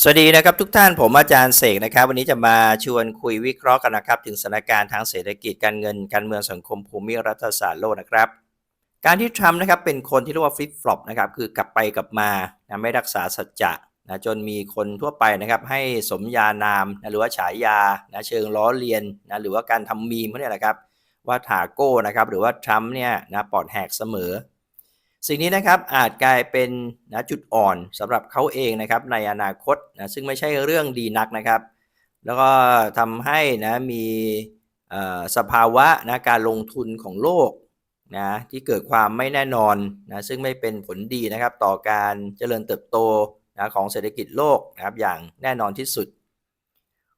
สวัสดีนะครับทุกท่านผมอาจารย์เสกนะครับ วันนี้จะมาชวนคุยวิเคราะห์กันนะครับ ถึงสถานการณ์ทางเศรษฐกิจการเงินการเมืองสังคมภูมิรัฐศาสตร์โลกนะครับ การที่ทรัมป์นะครับเป็นคนที่เรียกว่าฟลิปฟลอปนะครับคือกลับไปกลับมานะไม่รักษาสัจจะนะจนมีคนทั่วไปนะครับ ให้สมญานามนะหรือว่าฉายานะเชิงล้อเลียนนะหรือว่าการทำมีมเขาเนี่ยแหละครับว่าถาโก้นะครับหรือว่าทรัมป์เนี่ยนะปอดแหกเสมอ สิ่งนี้นะครับอาจกลายเป็นนะจุดอ่อนสำหรับเขาเองนะครับในอนาคตนะซึ่งไม่ใช่เรื่องดีนักนะครับ แล้วก็ทำให้นะมีอ่อสภาวะนะการลงทุนของโลกนะที่เกิดความไม่แน่นอนนะซึ่งไม่เป็นผลดีนะครับต่อการเจริญเติบโตนะของเศรษฐกิจโลกนะครับอย่างแน่นอนที่สุด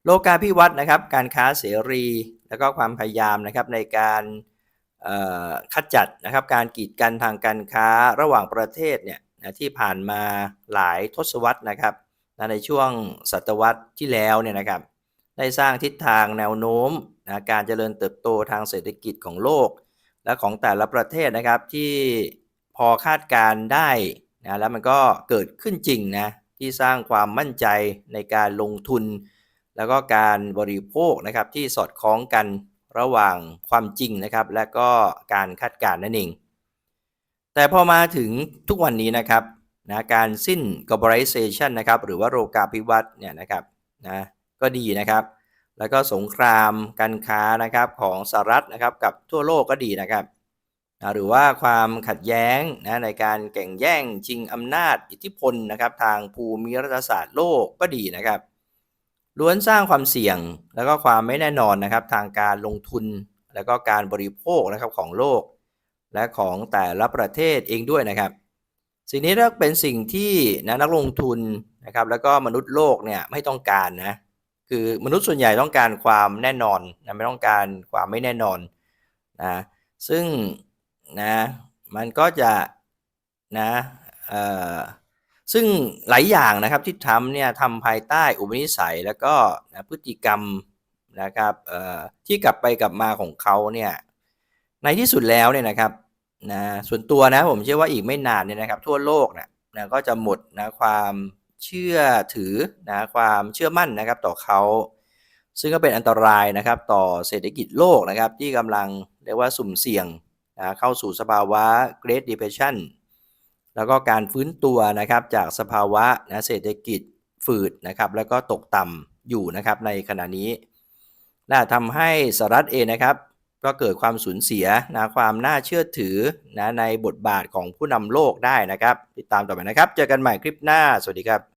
โลกาภิวัตน์นะครับการค้าเสรี แล้วก็ความพยายามนะครับในการเขจัดนะครับการกีดกันทางการค้าระหว่างประเทศเนี่ยนะที่ผ่านมาหลายทศวรรษนะครับนะในช่วงศตวรรษที่แล้วเนี่ยนะครับ ได้สร้างทิศทางแนวโน้มนะการเจริญเติบโตทางเศรษฐกิจของโลก และของแต่ละประเทศนะครับที่พอคาดการณ์ได้นะแล้วมันก็เกิดขึ้นจริงนะที่สร้างความมั่นใจในการลงทุน แล้วก็การบริโภคนะครับที่สอดคล้องกัน ระหว่างความจริงนะครับ และก็การคาดการณ์นั่นเอง แต่พอมาถึงทุกวันนี้นะครับนะการสิ้น globalization นะครับหรือว่าโลกาภิวัตน์เนี่ยนะครับนะก็ดีนะครับ แล้วก็สงครามการค้านะครับของสหรัฐนะครับกับทั่วโลกก็ดีนะครับนะหรือว่าความขัดแย้งนะในการแข่งแย่งชิงอำนาจอิทธิพลนะครับ ทางภูมิรัฐศาสตร์โลกก็ดีนะครับ ล้วนสร้างความเสี่ยงแล้วก็ความไม่แน่นอนนะครับ ทางการลงทุนแล้วก็การบริโภคนะครับของโลก และของแต่ละประเทศเองด้วยนะครับ สิ่งนี้ก็เป็นสิ่งที่นะนักลงทุนนะครับแล้วก็มนุษย์โลกเนี่ยไม่ต้องการนะคือมนุษย์ส่วนใหญ่ต้องการความแน่นอนนะไม่ต้องการความไม่แน่นอนนะซึ่งนะมันก็จะนะเอ่อ ซึ่งหลายอย่างนะครับที่ทำเนี่ยทำภายใต้อุปนิสัยแล้วก็พฤติกรรมนะครับที่กลับไปกลับมาของเขาเนี่ยในที่สุดแล้วเนี่ยนะครับนะส่วนตัวนะผมเชื่อว่าอีกไม่นานเนี่ยนะครับ ทั่วโลกนะนะก็จะหมดนะความเชื่อถือนะความเชื่อมั่นนะครับต่อเขา ซึ่งก็เป็นอันตรายนะครับต่อเศรษฐกิจโลกนะครับที่กำลังเรียกว่าสุ่มเสี่ยงนะเข้าสู่สภาวะ Great Depression แล้วก็การฟื้นตัวนะครับจากสภาวะนะเศรษฐกิจฝืดนะครับแล้วก็ตกต่ำอยู่นะครับในขณะนี้และทำให้สหรัฐเองนะครับก็เกิดความสูญเสียนะความน่าเชื่อถือนะในบทบาทของผู้นำโลกได้นะครับ ติดตามต่อไปนะครับ เจอกันใหม่คลิปหน้า สวัสดีครับ